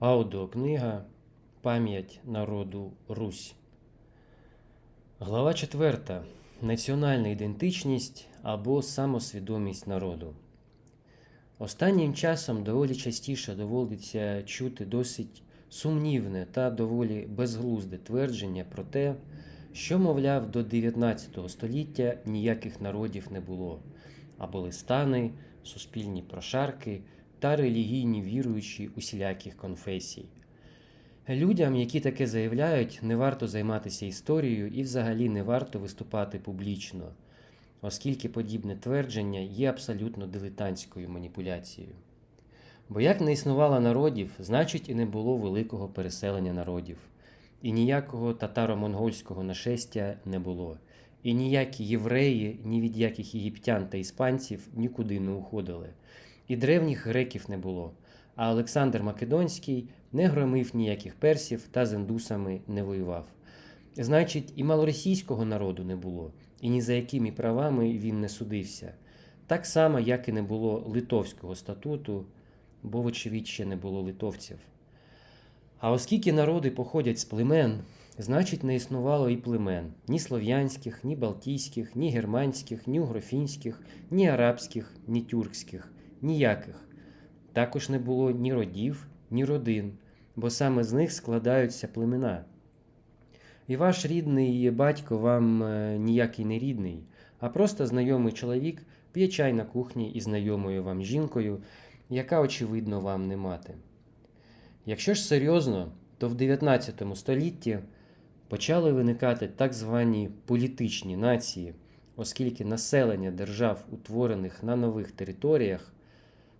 Аудіокнига Пам'ять народу Русь. Глава 4. Національна ідентичність або самосвідомість народу. Останнім часом доволі частіше доводиться чути досить сумнівне та доволі безглузде твердження про те, що, мовляв, до 19 століття ніяких народів не було, а були стани, суспільні прошарки та релігійні віруючі усіляких конфесій. Людям, які таке заявляють, не варто займатися історією і взагалі не варто виступати публічно, оскільки подібне твердження є абсолютно дилетантською маніпуляцією. Бо як не існувало народів, значить і не було великого переселення народів, і ніякого татаро-монгольського нашестя не було, і ніякі євреї, ні від яких єгиптян та іспанців нікуди не уходили, і древніх греків не було. А Олександр Македонський не громив ніяких персів та з індусами не воював. Значить, і малоросійського народу не було, і ні за якими правами він не судився. Так само, як і не було Литовського статуту, бо, вочевидь, ще не було литовців. А оскільки народи походять з племен, значить, не існувало і племен ні слов'янських, ні балтійських, ні германських, ні угрофінських, ні арабських, ні тюркських, ніяких. Також не було ні родів, ні родин, бо саме з них складаються племена. І ваш рідний батько вам е, ніякий не рідний, а просто знайомий чоловік п'є чай на кухні із знайомою вам жінкою, яка, очевидно, вам не мати. Якщо ж серйозно, то в 19 столітті почали виникати так звані політичні нації, оскільки населення держав, утворених на нових територіях,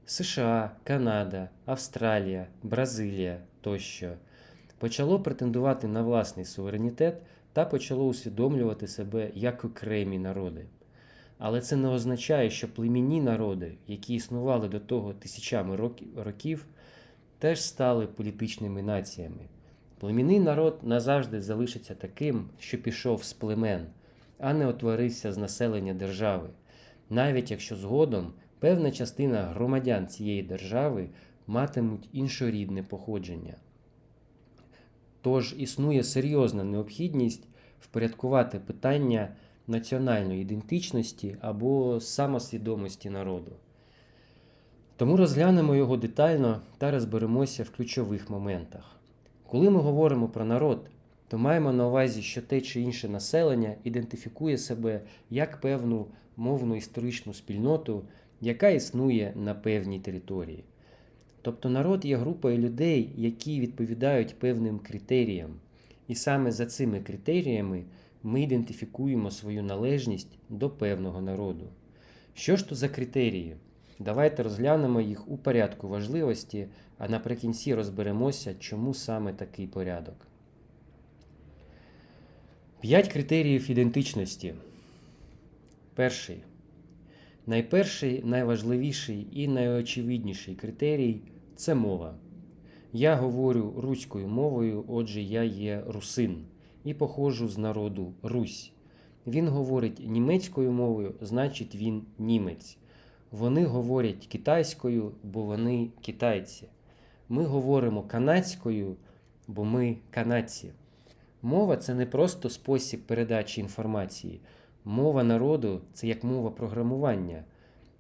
США, Канада, Австралія, Бразилія тощо почало претендувати на власний суверенітет та почало усвідомлювати себе як окремі народи. Але це не означає, що племінні народи, які існували до того тисячами років, теж стали політичними націями. Племінний народ назавжди залишиться таким, що пішов з племен, а не утворився з населення держави, навіть якщо згодом певна частина громадян цієї держави матимуть іншорідне походження. Тож існує серйозна необхідність впорядкувати питання національної ідентичності або самосвідомості народу. Тому розглянемо його детально та розберемося в ключових моментах. Коли ми говоримо про народ, то маємо на увазі, що те чи інше населення ідентифікує себе як певну мовну історичну спільноту, яка існує на певній території. Тобто народ є групою людей, які відповідають певним критеріям, і саме за цими критеріями ми ідентифікуємо свою належність до певного народу. Що ж то за критерії? Давайте розглянемо їх у порядку важливості, а наприкінці розберемося, чому саме такий порядок. П'ять критеріїв ідентичності. Перший. Найперший, найважливіший і найочевидніший критерій це мова. Я говорю руською мовою, отже, я є русин і походжу з народу Русь. Він говорить німецькою мовою, значить він німець. Вони говорять китайською, бо вони китайці. Ми говоримо канадською, бо ми канадці. Мова це не просто спосіб передачі інформації. Мова народу це як мова програмування.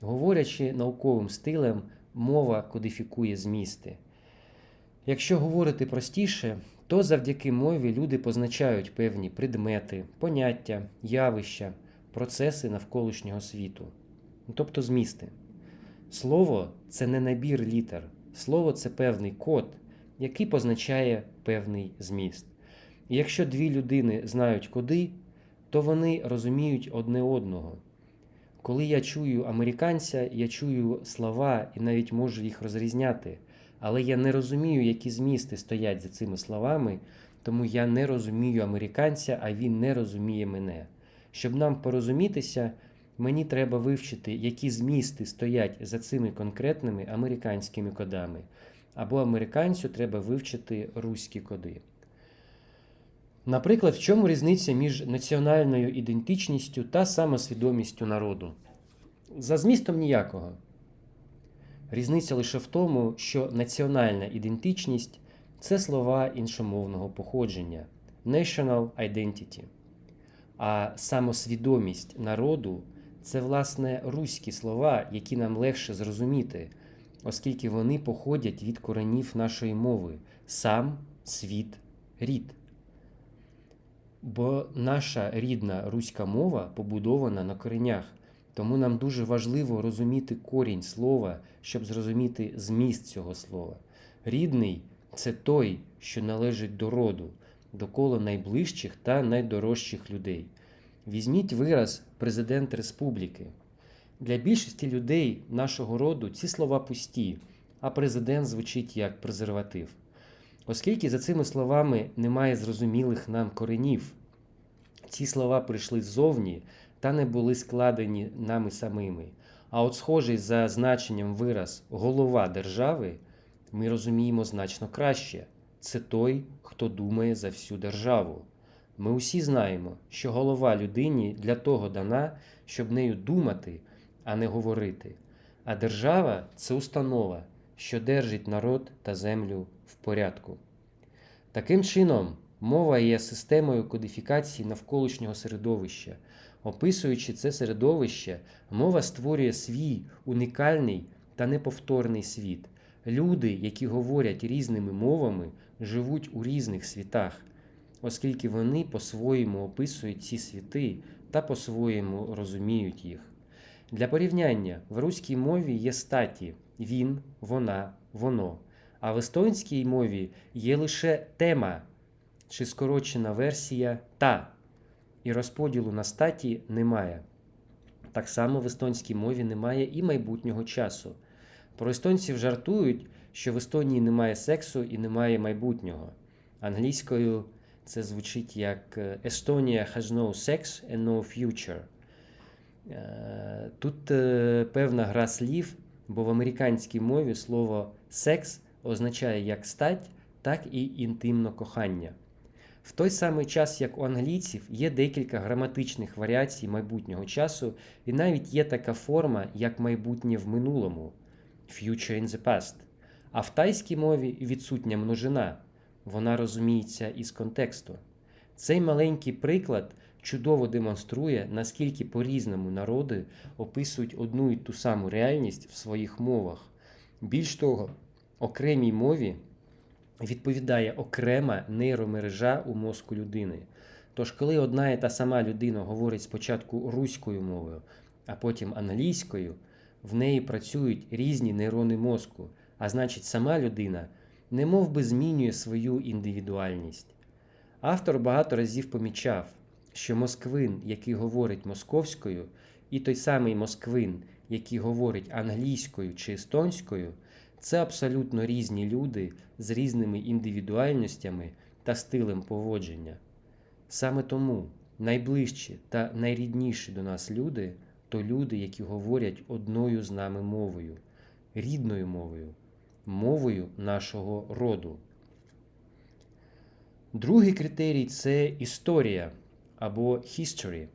Говорячи науковим стилем, мова кодифікує змісти. Якщо говорити простіше, то завдяки мові люди позначають певні предмети, поняття, явища, процеси навколишнього світу, тобто змісти. Слово це не набір літер, слово це певний код, який позначає певний зміст. І якщо дві людини знають коди, то вони розуміють одне одного. Коли я чую американця, я чую слова і навіть можу їх розрізняти, але я не розумію, які змісти стоять за цими словами, тому я не розумію американця, а він не розуміє мене. Щоб нам порозумітися, мені треба вивчити, які змісти стоять за цими конкретними американськими кодами, або американцю треба вивчити руські коди. Наприклад, в чому різниця між національною ідентичністю та самосвідомістю народу? За змістом ніякого. Різниця лише в тому, що національна ідентичність це слова іншомовного походження national identity. А самосвідомість народу це, власне, руські слова, які нам легше зрозуміти, оскільки вони походять від коренів нашої мови сам, світ, рід. Бо наша рідна руська мова побудована на коренях, тому нам дуже важливо розуміти корінь слова, щоб зрозуміти зміст цього слова. Рідний це той, що належить до роду, до кола найближчих та найдорожчих людей. Візьміть вираз президент республіки. Для більшості людей нашого роду ці слова пусті, а президент звучить як презерватив. Оскільки за цими словами немає зрозумілих нам коренів, ці слова прийшли ззовні та не були складені нами самими. А от схожий за значенням вираз голова держави ми розуміємо значно краще. Це той, хто думає за всю державу. Ми усі знаємо, що голова людині для того дана, щоб нею думати, а не говорити. А держава це установа, що держить народ та землю в порядку. Таким чином, мова є системою кодифікації навколишнього середовища. Описуючи це середовище, мова створює свій унікальний та неповторний світ. Люди, які говорять різними мовами, живуть у різних світах, оскільки вони по-своєму описують ці світи та по-своєму розуміють їх. Для порівняння в руській мові є статі він, вона, воно, а в естонській мові є лише тема чи скорочена версія та, і розподілу на статі немає. Так само в естонській мові немає і майбутнього часу. Про естонців жартують, що в Естонії немає сексу і немає майбутнього. Англійською це звучить як Estonia has no sex and no future. Е, Тут е, певна гра слів, бо в американській мові слово секс означає як стать, так і інтимно кохання. В той самий час, як у англійців, є декілька граматичних варіацій майбутнього часу, і навіть є така форма, як майбутнє в минулому future in the past. А в тайській мові відсутня множина, вона розуміється із контексту. Цей маленький приклад чудово демонструє, наскільки по-різному народи описують одну і ту саму реальність в своїх мовах. Більш того, окремій мові відповідає окрема нейромережа у мозку людини. Тож, коли одна і та сама людина говорить спочатку руською мовою, а потім англійською, в неї працюють різні нейрони мозку, а значить, сама людина не мов би змінює свою індивідуальність. Автор багато разів помічав, що москвин, який говорить московською, і той самий москвин, який говорить англійською чи естонською, це абсолютно різні люди з різними індивідуальностями та стилем поводження. Саме тому найближчі та найрідніші до нас люди то люди, які говорять одною з нами мовою, рідною мовою, мовою нашого роду. Другий критерій це історія або history,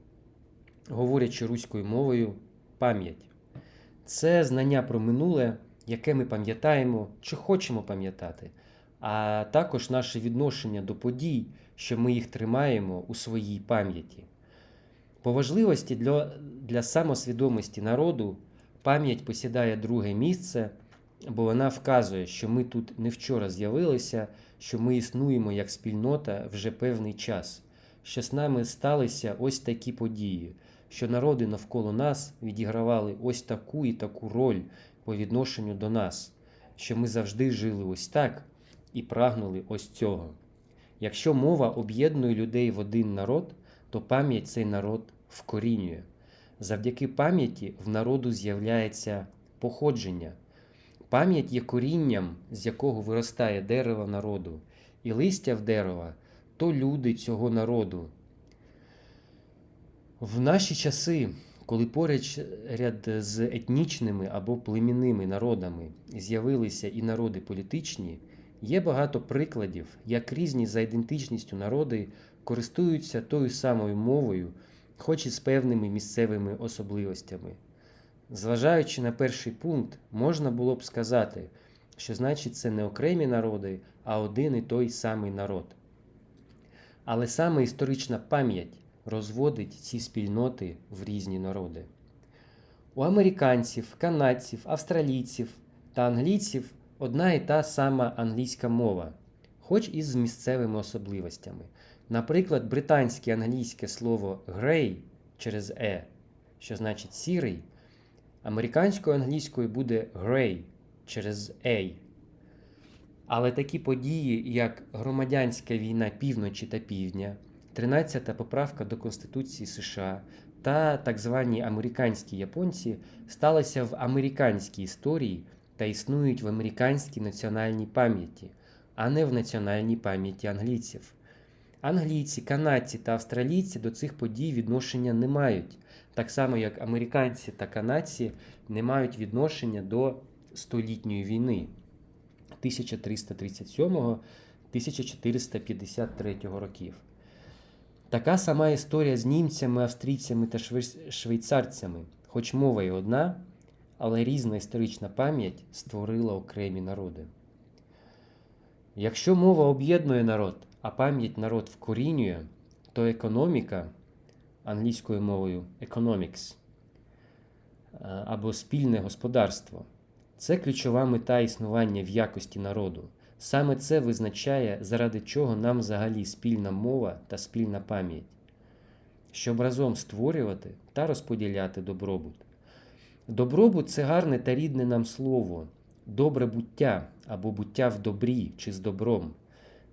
говорячи руською мовою, пам'ять. Це знання про минуле, яке ми пам'ятаємо чи хочемо пам'ятати, а також наше відношення до подій, що ми їх тримаємо у своїй пам'яті. По важливості для, для самосвідомості народу пам'ять посідає друге місце, бо вона вказує, що ми тут не вчора з'явилися, що ми існуємо як спільнота вже певний час, що з нами сталися ось такі події, що народи навколо нас відігравали ось таку і таку роль по відношенню до нас, що ми завжди жили ось так і прагнули ось цього. Якщо мова об'єднує людей в один народ, то пам'ять цей народ вкорінює. Завдяки пам'яті в народу з'являється походження. Пам'ять є корінням, з якого виростає дерево народу, і листя в дерева то люди цього народу. В наші часи, коли поряд ряд з етнічними або племінними народами з'явилися і народи політичні, є багато прикладів, як різні за ідентичністю народи користуються тою самою мовою, хоч і з певними місцевими особливостями. Зважаючи на перший пункт, можна було б сказати, що значить це не окремі народи, а один і той самий народ. Але саме історична пам'ять розводить ці спільноти в різні народи. У американців, канадців, австралійців та англійців одна і та сама англійська мова, хоч і з місцевими особливостями. Наприклад, британське англійське слово grey через е, що значить сірий, американською англійською буде grey через A. Але такі події, як громадянська війна півночі та півдня, 13-та поправка до Конституції США та так звані американські японці, сталися в американській історії та існують в американській національній пам'яті, а не в національній пам'яті англійців. Англійці, канадці та австралійці до цих подій відношення не мають, так само як американці та канадці не мають відношення до столітньої війни 1337-1453 років. Така сама історія з німцями, австрійцями та швейцарцями, хоч мова і одна, але різна історична пам'ять створила окремі народи. Якщо мова об'єднує народ, а пам'ять народ вкорінює, то економіка англійською мовою economics або спільне господарство це ключова мета існування в якості народу. Саме це визначає, заради чого нам взагалі спільна мова та спільна пам'ять, щоб разом створювати та розподіляти добробут. Добробут це гарне та рідне нам слово, добре буття або буття в добрі чи з добром.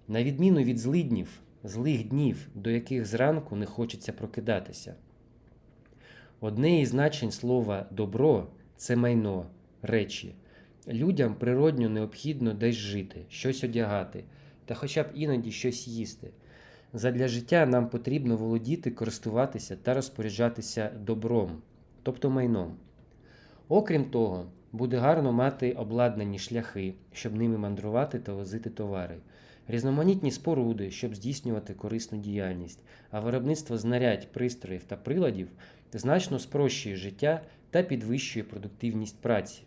На відміну від злиднів, злих днів, до яких зранку не хочеться прокидатися. Одне із значень слова добро це майно, речі. Людям природньо необхідно десь жити, щось одягати, та хоча б іноді щось їсти. Задля життя нам потрібно володіти, користуватися та розпоряджатися добром, тобто майном. Окрім того, буде гарно мати обладнані шляхи, щоб ними мандрувати та возити товари, різноманітні споруди, щоб здійснювати корисну діяльність, а виробництво знарядь, пристроїв та приладів значно спрощує життя та підвищує продуктивність праці.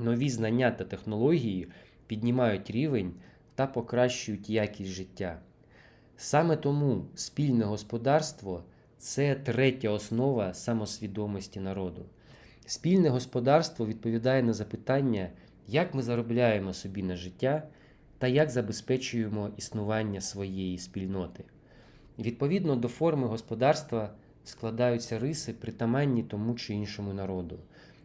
Нові знання та технології піднімають рівень та покращують якість життя. Саме тому спільне господарство це третя основа самосвідомості народу. Спільне господарство відповідає на запитання, як ми заробляємо собі на життя та як забезпечуємо існування своєї спільноти. Відповідно до форми господарства складаються риси, притаманні тому чи іншому народу.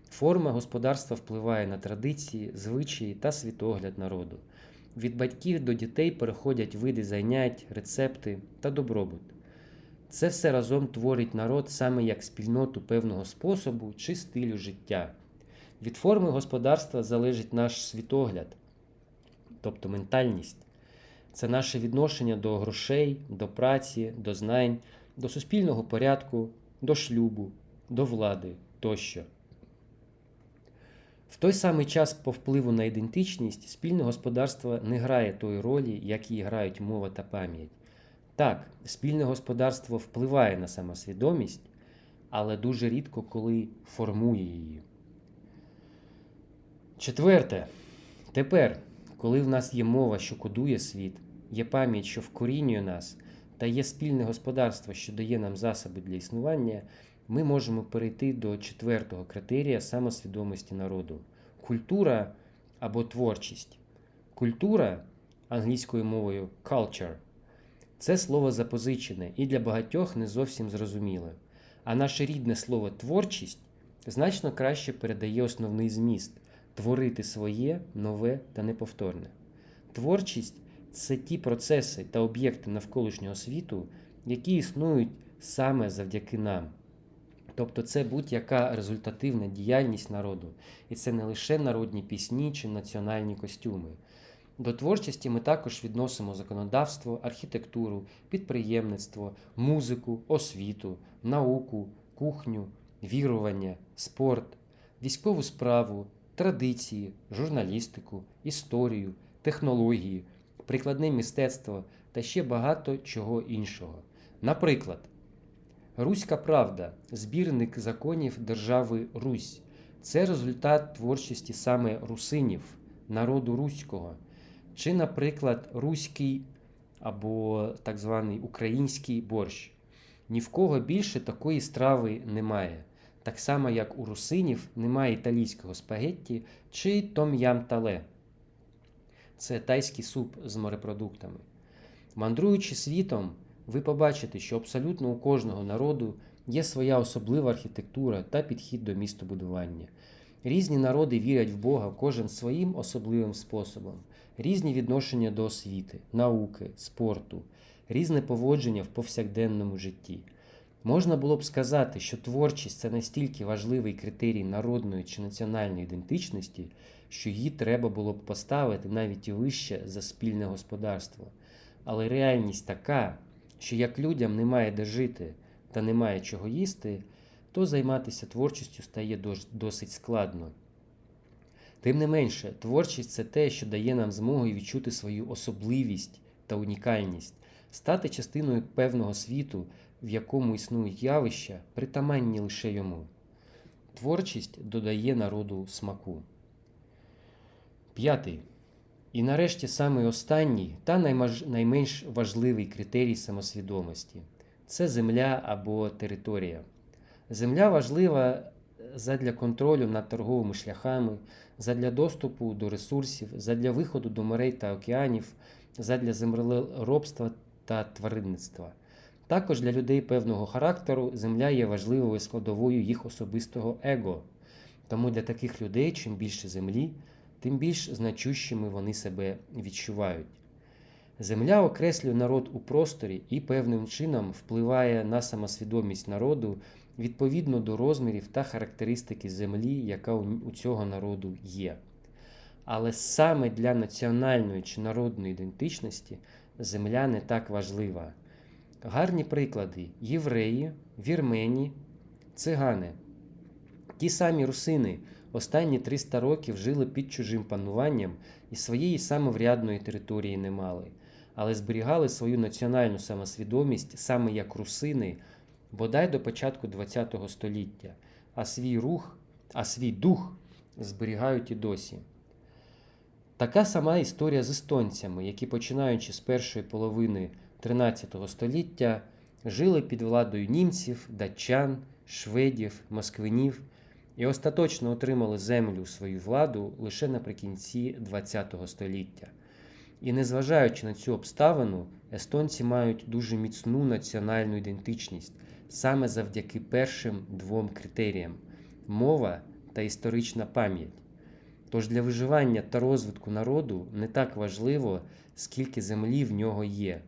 Форма господарства впливає на традиції, звичаї та світогляд народу. Від батьків до дітей переходять види занять, рецепти та добробут. Це все разом творить народ саме як спільноту певного способу чи стилю життя. Від форми господарства залежить наш світогляд, тобто ментальність. Це наше відношення до грошей, до праці, до знань, до суспільного порядку, до шлюбу, до влади тощо. В той самий час по впливу на ідентичність спільне господарство не грає тої ролі, як її грають мова та пам'ять. Так, спільне господарство впливає на самосвідомість, але дуже рідко коли формує її. Четверте. Тепер, коли в нас є мова, що кодує світ, є пам'ять, що вкорінює нас, та є спільне господарство, що дає нам засоби для існування, ми можемо перейти до четвертого критерія самосвідомості народу культура або творчість. Культура англійською мовою culture це слово запозичене і для багатьох не зовсім зрозуміле. А наше рідне слово творчість значно краще передає основний зміст творити своє, нове та неповторне. Творчість це ті процеси та об'єкти навколишнього світу, які існують саме завдяки нам. Тобто це будь-яка результативна діяльність народу, і це не лише народні пісні чи національні костюми. До творчості ми також відносимо законодавство, архітектуру, підприємництво, музику, освіту, науку, кухню, вірування, спорт, військову справу, традиції, журналістику, історію, технології, прикладне мистецтво та ще багато чого іншого. Наприклад, Руська правда збірник законів держави Русь. Це результат творчості саме русинів, народу руського, чи, наприклад, руський або так званий український борщ. Ні в кого більше такої страви немає. Так само, як у русинів немає італійського спагетті чи том-ям тале. Це тайський суп з морепродуктами. Мандруючи світом, ви побачите, що абсолютно у кожного народу є своя особлива архітектура та підхід до містобудування. Різні народи вірять в Бога кожен своїм особливим способом, різні відношення до освіти, науки, спорту, різне поводження в повсякденному житті. Можна було б сказати, що творчість це настільки важливий критерій народної чи національної ідентичності, що її треба було б поставити навіть і вище за спільне господарство. Але реальність така, що як людям немає де жити та немає чого їсти, то займатися творчістю стає досить складно. Тим не менше, творчість це те, що дає нам змогу відчути свою особливість та унікальність, стати частиною певного світу, в якому існують явища, притаманні лише йому. Творчість додає народу смаку. П'ятий. І нарешті самий останній та найменш важливий критерій самосвідомості це земля або територія. Земля важлива задля контролю над торговими шляхами, задля доступу до ресурсів, задля виходу до морей та океанів, задля землеробства та тваринництва. Також для людей певного характеру земля є важливою складовою їх особистого его. Тому для таких людей, чим більше землі, тим більш значущими вони себе відчувають. Земля окреслює народ у просторі і певним чином впливає на самосвідомість народу відповідно до розмірів та характеристики землі, яка у цього народу є. Але саме для національної чи народної ідентичності земля не так важлива. Гарні приклади євреї, вірмені, цигани. Ті самі русини останні 300 років жили під чужим пануванням і своєї самоврядної території не мали, але зберігали свою національну самосвідомість саме як русини, бодай до початку ХХ століття, а свій рух, а свій дух зберігають і досі. Така сама історія з естонцями, які, починаючи з першої половини 13 століття, жили під владою німців, датчан, шведів, москвинів і остаточно отримали землю у свою владу лише наприкінці ХХ століття. І незважаючи на цю обставину, естонці мають дуже міцну національну ідентичність саме завдяки першим двом критеріям мова та історична пам'ять. Тож для виживання та розвитку народу не так важливо, скільки землі в нього є.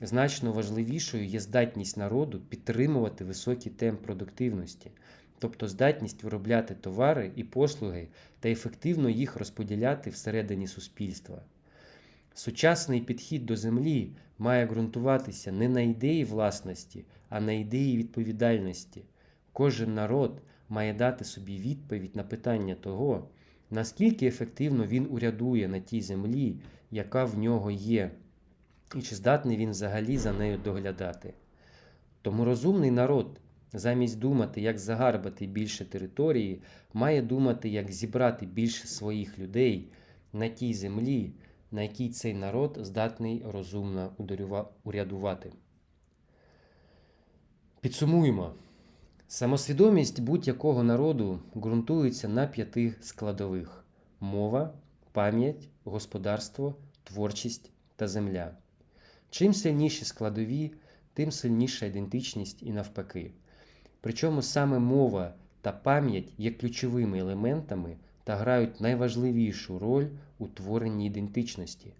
Значно важливішою є здатність народу підтримувати високий темп продуктивності, тобто здатність виробляти товари і послуги та ефективно їх розподіляти всередині суспільства. Сучасний підхід до землі має ґрунтуватися не на ідеї власності, а на ідеї відповідальності. Кожен народ має дати собі відповідь на питання того, наскільки ефективно він урядує на тій землі, яка в нього є, і чи здатний він взагалі за нею доглядати. Тому розумний народ, замість думати, як загарбати більше території, має думати, як зібрати більше своїх людей на тій землі, на якій цей народ здатний розумно урядувати. Підсумуємо. Самосвідомість будь-якого народу ґрунтується на п'яти складових: мова, пам'ять, господарство, творчість та земля. Чим сильніші складові, тим сильніша ідентичність і навпаки. Причому саме мова та пам'ять є ключовими елементами та грають найважливішу роль у творенні ідентичності.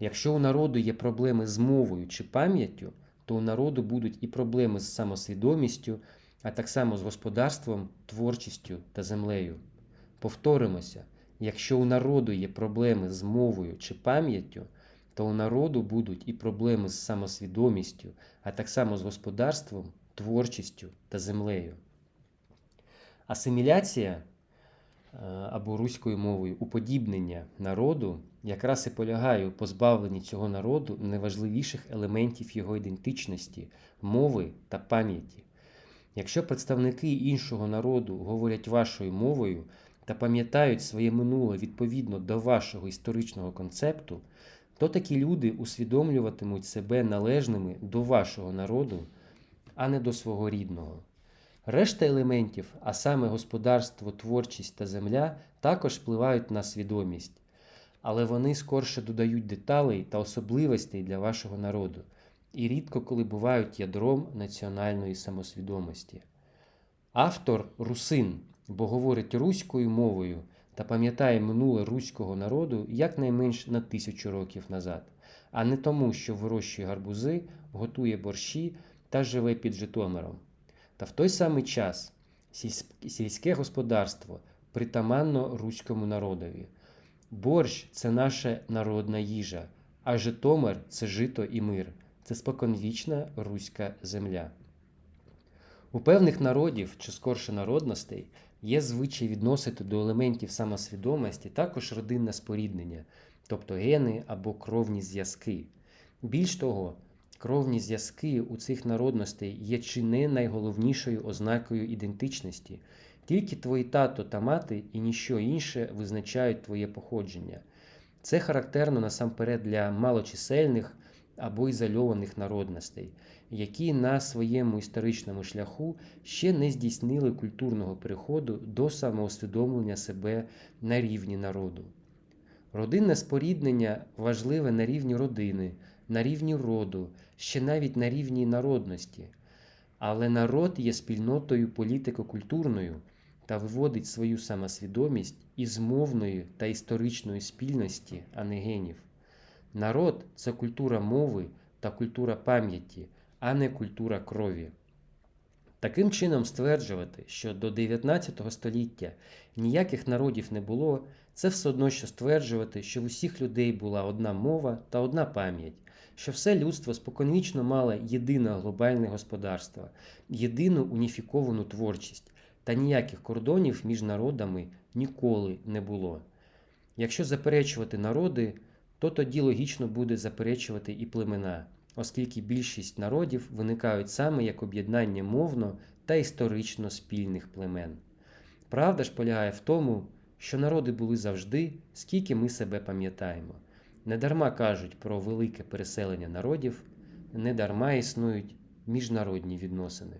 Якщо у народу є проблеми з мовою чи пам'яттю, то у народу будуть і проблеми з самосвідомістю, а так само з господарством, творчістю та землею. Повторимося, якщо у народу є проблеми з мовою чи пам'яттю, то у народу будуть і проблеми з самосвідомістю, а так само з господарством, творчістю та землею. Асиміляція е, або руською мовою уподібнення народу якраз і полягає у позбавленні цього народу найважливіших елементів його ідентичності, мови та пам'яті. Якщо представники іншого народу говорять вашою мовою, та пам'ятають своє минуле відповідно до вашого історичного концепту, то такі люди усвідомлюватимуть себе належними до вашого народу, а не до свого рідного. Решта елементів, а саме господарство, творчість та земля, також впливають на свідомість, але вони скорше додають деталей та особливостей для вашого народу і рідко коли бувають ядром національної самосвідомості. Автор русин, бо говорить руською мовою та пам'ятає минуле руського народу якнайменш на тисячу років назад, а не тому, що вирощує гарбузи, готує борщі та живе під Житомиром. Та в той самий час сільське господарство притаманно руському народові. Борщ це наша народна їжа, а Житомир це жито і мир, це споконвічна руська земля. У певних народів, чи скорше народностей, є звичай відносити до елементів самосвідомості також родинне споріднення, тобто гени або кровні зв'язки. Більш того, кровні зв'язки у цих народностей є чи не найголовнішою ознакою ідентичності. Тільки твої тато та мати і ніщо інше визначають твоє походження. Це характерно насамперед для малочисельних або ізольованих народностей, які на своєму історичному шляху ще не здійснили культурного переходу до самоусвідомлення себе на рівні народу. Родинне споріднення важливе на рівні родини, на рівні роду, ще навіть на рівні народності. Але народ є спільнотою політико-культурною та виводить свою самосвідомість із мовної та історичної спільності, а не генів. Народ це культура мови та культура пам'яті, а не культура крові. Таким чином, стверджувати, що до 19 століття ніяких народів не було, це все одно, що стверджувати, що в усіх людей була одна мова та одна пам'ять, що все людство споконвічно мало єдине глобальне господарство, єдину уніфіковану творчість, та ніяких кордонів між народами ніколи не було. Якщо заперечувати народи, то тоді логічно буде заперечувати і племена, оскільки більшість народів виникають саме як об'єднання мовно та історично спільних племен. Правда ж полягає в тому, що народи були завжди, скільки ми себе пам'ятаємо. Недарма кажуть про велике переселення народів, недарма існують міжнародні відносини.